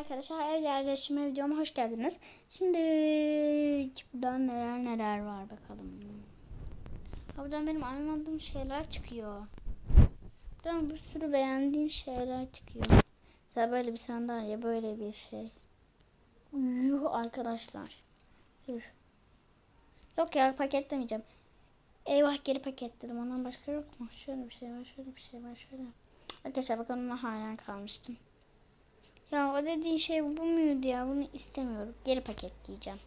Arkadaşlar ev yerleşimi videoma hoş geldiniz. Şimdi buradan neler neler var bakalım. Ha, Buradan benim anlamadığım şeyler çıkıyor. Buradan bir sürü beğendiğim şeyler çıkıyor. Mesela böyle bir sandalye, böyle bir şey. Yuh arkadaşlar. Yuh. Yok ya paketlemeyeceğim. Eyvah geri paketledim. Ondan başka yok mu? Şöyle bir şey var, şöyle bir şey var, şöyle. Arkadaşlar bakın ona hayran kalmıştım. Ya o dediğin şey bu muydu ya? Bunu istemiyorum. Geri paketleyeceğim.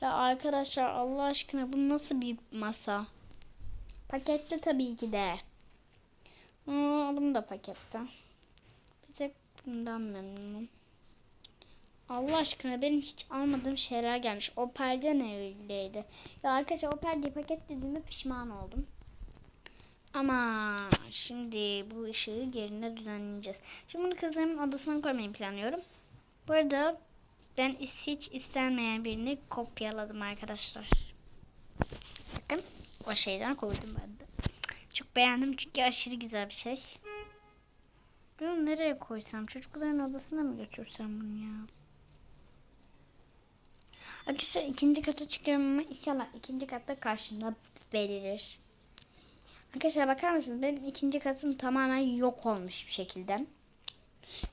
Ya arkadaşlar Allah aşkına bu nasıl bir masa? Pakette tabii ki de. Aa, bunu da pakette. Bir tek bundan memnunum. Allah aşkına benim hiç almadığım şeyler gelmiş. O perde ne öyleydi? Ya arkadaşlar o perdeyi paketlediğime pişman oldum. Ama şimdi bu ışığı yerine düzenleyeceğiz. Şimdi bunu kızımın odasına koymayı planlıyorum. Bu arada ben hiç istenmeyen birini kopyaladım arkadaşlar. Bakın o şeyden koydum ben de. Çok beğendim çünkü aşırı güzel bir şey. Bunu nereye koysam? Çocukların odasına mı götürsem bunu ya? Arkadaşlar ikinci kata çıkıyorum ama inşallah ikinci katta karşımda belirir. Arkadaşlar bakar mısınız? Benim ikinci katım tamamen yok olmuş bir şekilde.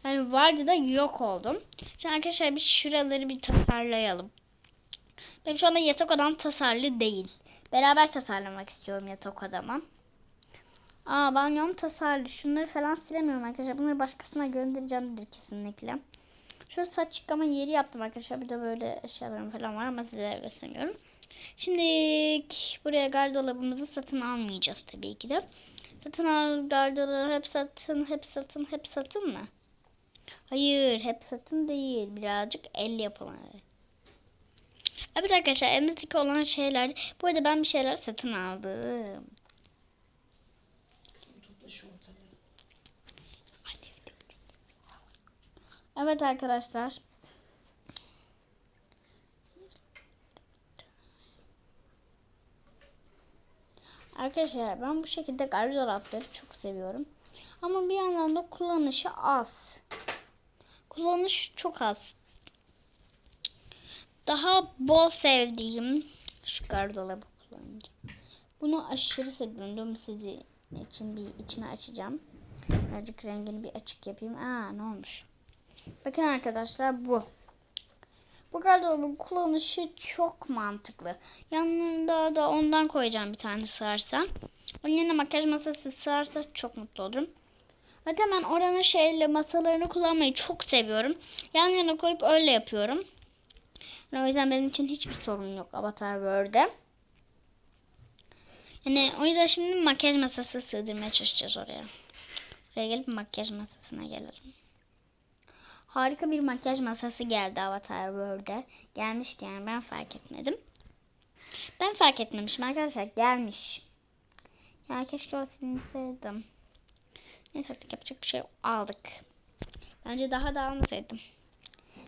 Yani vardı da yok oldum. Şimdi arkadaşlar biz şuraları bir tasarlayalım. Benim şu anda yatak odam tasarlı değil. Beraber tasarlamak istiyorum yatak odama. Aa banyom tasarlı. Şunları falan silemiyorum arkadaşlar. Bunları başkasına göndereceğimdir kesinlikle. Şu saç yıkama yeri yaptım arkadaşlar. Bir de böyle eşyalarım falan var ama size gösteriyorum. Şimdi buraya gardırobumuzu satın almayacağız tabii ki de. Satın al gardırobları hep satın, hep satın, hep satın mı? Hayır, hep satın değil. Birazcık el yapımı. Evet arkadaşlar elimdeki olan şeyler. Bu arada ben bir şeyler satın aldım. Evet arkadaşlar. Arkadaşlar ben bu şekilde gardıropları çok seviyorum. Ama bir yandan da kullanışı az. Kullanış çok az. Daha bol sevdiğim şu gardırobı kullanacağım. Bunu aşırı seviyorum. Dur sizi için bir içine açacağım. Birazcık rengini bir açık yapayım. Aa ne olmuş? Bakın arkadaşlar bu. Bu gardırobun kullanışı çok mantıklı. Yanında da ondan koyacağım bir tane sığarsa. Onun yerine makyaj masası sığarsa çok mutlu olurum. Zaten ben oranın şeyle masalarını kullanmayı çok seviyorum. Yan yana koyup öyle yapıyorum. O yüzden benim için hiçbir sorun yok Avatar World'de. Yani o yüzden şimdi makyaj masası sığdırmaya çalışacağız oraya. Buraya gelip makyaj masasına gelelim. Harika bir makyaj masası geldi Avatar World'e. Gelmişti yani ben fark etmedim. Ben fark etmemişim arkadaşlar gelmiş. Ya keşke o silseydim. Neyse artık yapacak bir şey aldık. Bence daha da almasaydım.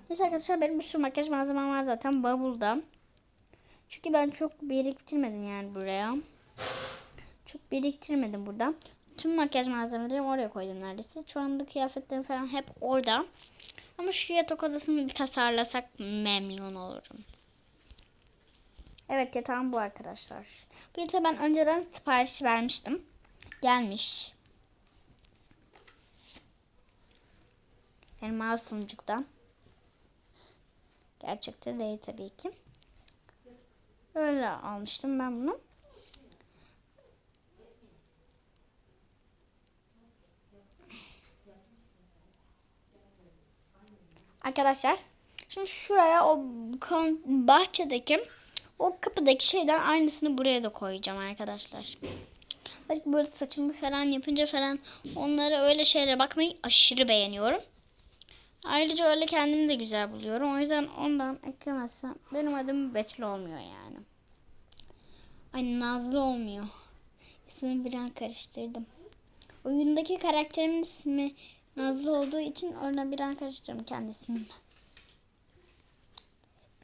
Neyse arkadaşlar benim bir sürü makyaj malzemem var zaten bavulda. Çünkü ben çok biriktirmedim yani buraya. Çok biriktirmedim burada. Tüm makyaj malzemelerimi oraya koydum neredeyse. Şu anda kıyafetlerim falan hep orada. Ama şu yatak odasını bir tasarlasak memnun olurum. Evet yatağım bu arkadaşlar. Bu yatağı ben önceden sipariş vermiştim. Gelmiş. Benim sunucuktan. Gerçekte değil tabii ki. Öyle almıştım ben bunu. Arkadaşlar şimdi şuraya o bahçedeki o kapıdaki şeyden aynısını buraya da koyacağım arkadaşlar. Belki böyle saçımı falan yapınca falan onlara öyle şeylere bakmayı aşırı beğeniyorum. Ayrıca öyle kendimi de güzel buluyorum. O yüzden ondan eklemezsem benim adım Betül olmuyor yani. Ay Nazlı olmuyor. İsmini bir an karıştırdım. Oyundaki karakterimin ismi Nazlı olduğu için oradan bir an karıştırdım kendi ismimle.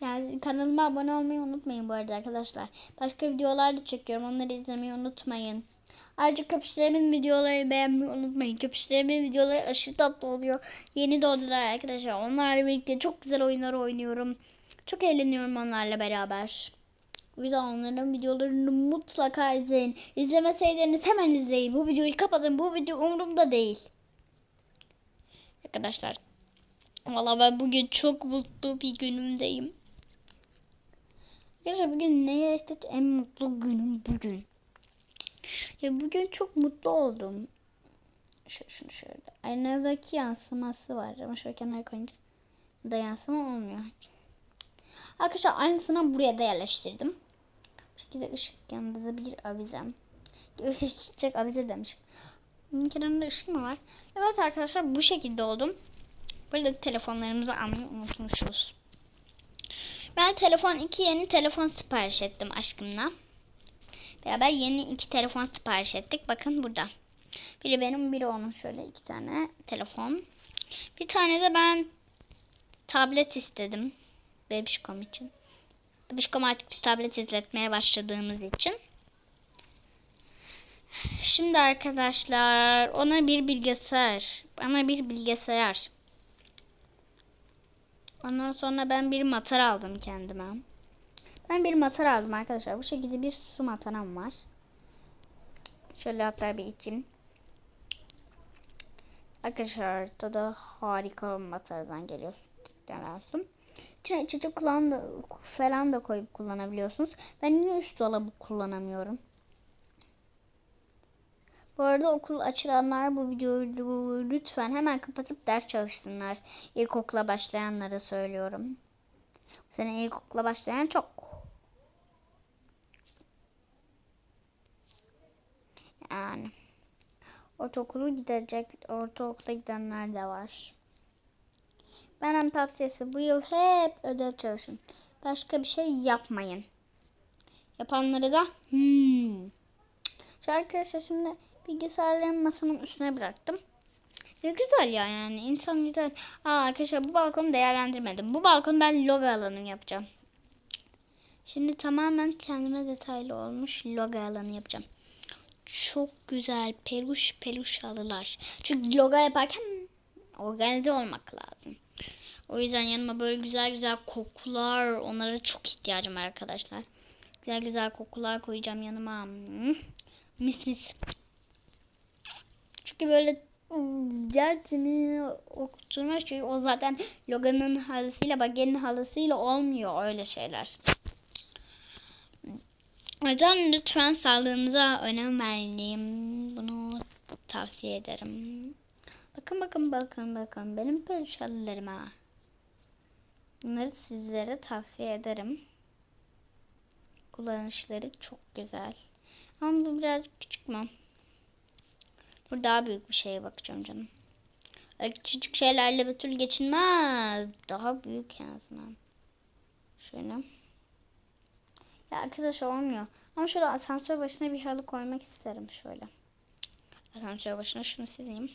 Yani kanalıma abone olmayı unutmayın bu arada arkadaşlar. Başka videolar da çekiyorum. Onları izlemeyi unutmayın. Ayrıca köpüşlerimin videoları beğenmeyi unutmayın. Köpüşlerimin videoları aşırı tatlı oluyor. Yeni doğdular arkadaşlar. Onlarla birlikte çok güzel oyunlar oynuyorum. Çok eğleniyorum onlarla beraber. O yüzden onların videolarını mutlaka izleyin. İzlemeseydiniz hemen izleyin. Bu videoyu kapatın. Bu video umurumda değil. Arkadaşlar. Valla ben bugün çok mutlu bir günümdeyim. Arkadaşlar bugün neye estet en mutlu günüm bugün. Ya bugün çok mutlu oldum. Şöyle şunu şöyle. Aynadaki yansıması var ama şöyle kenara koyunca da yansıma olmuyor. Arkadaşlar aynısını buraya da yerleştirdim. Bu şekilde ışık yanında da bir avizem. Çiçek avize demiş. Bunun kenarında ışık mı var? Evet arkadaşlar bu şekilde oldum. Böyle telefonlarımızı almayı unutmuşuz. Ben telefon iki yeni telefon sipariş ettim aşkımla. Beraber yeni iki telefon sipariş ettik. Bakın burada. Biri benim, biri onun. Şöyle iki tane telefon. Bir tane de ben tablet istedim. Bebişkom için. Bebişkom artık biz tablet izletmeye başladığımız için. Şimdi arkadaşlar ona bir bilgisayar. Bana bir bilgisayar. Ondan sonra ben bir matar aldım kendime. Ben bir matar aldım arkadaşlar. Bu şekilde bir su mataram var. Şöyle hatta bir içeyim. Arkadaşlar tadı harika matardan geliyor. Denensin. İçine içecek falan da koyup kullanabiliyorsunuz. Ben niye üst dolabı kullanamıyorum? Bu arada okul açılanlar bu videoyu lütfen hemen kapatıp ders çalışsınlar. İlkokula başlayanlara söylüyorum. Bu sene ilkokula başlayan çok. Yani. Ortaokulu gidecek, ortaokula gidenler de var. Benim tavsiyesi bu yıl hep ödev çalışın. Başka bir şey yapmayın. Yapanları da hmm. Şu arkadaşlar şimdi bilgisayarlarımı masamın üstüne bıraktım. Ne güzel ya yani insan güzel. Aa arkadaşlar bu balkonu değerlendirmedim. Bu balkonu ben logo alanı yapacağım. Şimdi tamamen kendime detaylı olmuş logo alanı yapacağım. Çok güzel peluş peluş halılar. Çünkü logo yaparken organize olmak lazım. O yüzden yanıma böyle güzel güzel kokular onlara çok ihtiyacım var arkadaşlar. Güzel güzel kokular koyacağım yanıma. Mis mis. Çünkü böyle dersimi okutturmak çünkü o zaten Logan'ın halısıyla Bagen'in halısıyla olmuyor öyle şeyler. O yüzden lütfen sağlığınıza önem verin. Bunu tavsiye ederim. Bakın bakın bakın bakın benim peluş. Bunları sizlere tavsiye ederim. Kullanışları çok güzel. Ama bu biraz küçük mü? Dur daha büyük bir şeye bakacağım canım. Küçücük şeylerle bir türlü geçinmez. Daha büyük en azından. Şöyle. Ya arkadaş olmuyor. Ama şöyle asansör başına bir halı koymak isterim şöyle. Asansör başına şunu sileyim.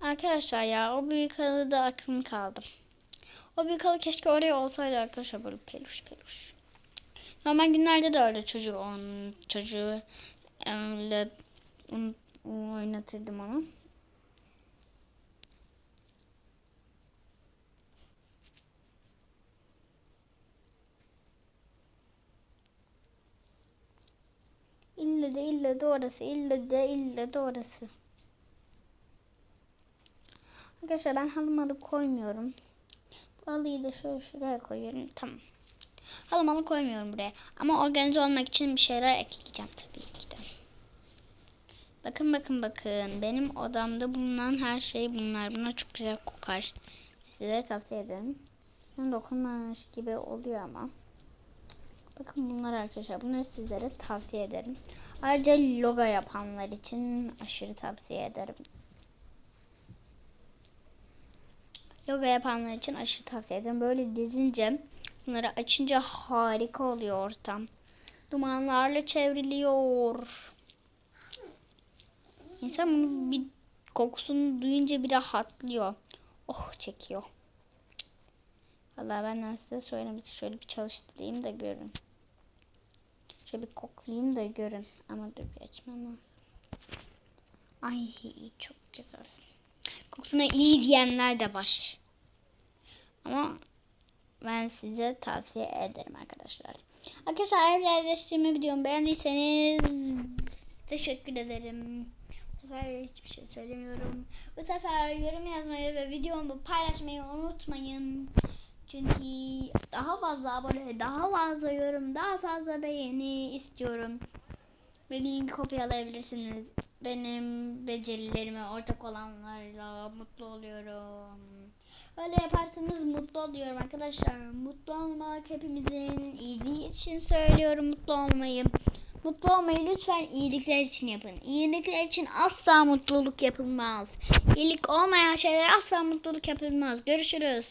Arkadaşlar ya o büyük halı da aklım kaldı. O büyük halı keşke oraya olsaydı arkadaşlar böyle peluş peluş. Normal günlerde de öyle çocuğu on çocuğu onu, oynatırdım onu. İlle de ille de orası, ille de ille de orası. Arkadaşlar ben halımalı koymuyorum. Bu halıyı da şöyle şuraya koyuyorum. Tamam. Halımalı koymuyorum buraya. Ama organize olmak için bir şeyler ekleyeceğim tabii ki de. Bakın bakın bakın. Benim odamda bulunan her şey bunlar. Bunlar çok güzel kokar. Sizlere tavsiye ederim. Şimdi dokunmamış gibi oluyor ama. Bakın bunlar arkadaşlar. Bunları sizlere tavsiye ederim. Ayrıca logo yapanlar için aşırı tavsiye ederim. Logo yapanlar için aşırı tavsiye ederim. Böyle dizince bunları açınca harika oluyor ortam. Dumanlarla çevriliyor. İnsan bunu bir kokusunu duyunca bir rahatlıyor. Oh çekiyor. Vallahi ben size söylemek şöyle bir çalıştırayım da görün. Şöyle bir koklayayım da görün. Ama dur bir açmam lazım. Ay çok güzel. Kokusuna iyi diyenler de var. Ama ben size tavsiye ederim arkadaşlar. Arkadaşlar ev yerleştirme videomu beğendiyseniz teşekkür ederim. Sefer hiçbir şey söylemiyorum. Bu sefer yorum yazmayı ve videomu paylaşmayı unutmayın. Çünkü daha fazla abone, daha fazla yorum, daha fazla beğeni istiyorum. Beni kopyalayabilirsiniz. Benim becerilerime ortak olanlarla mutlu oluyorum. Öyle yaparsanız mutlu oluyorum arkadaşlar. Mutlu olmak hepimizin iyiliği için söylüyorum mutlu olmayı. Mutlu olmayı lütfen iyilikler için yapın. İyilikler için asla mutluluk yapılmaz. İyilik olmayan şeyler asla mutluluk yapılmaz. Görüşürüz.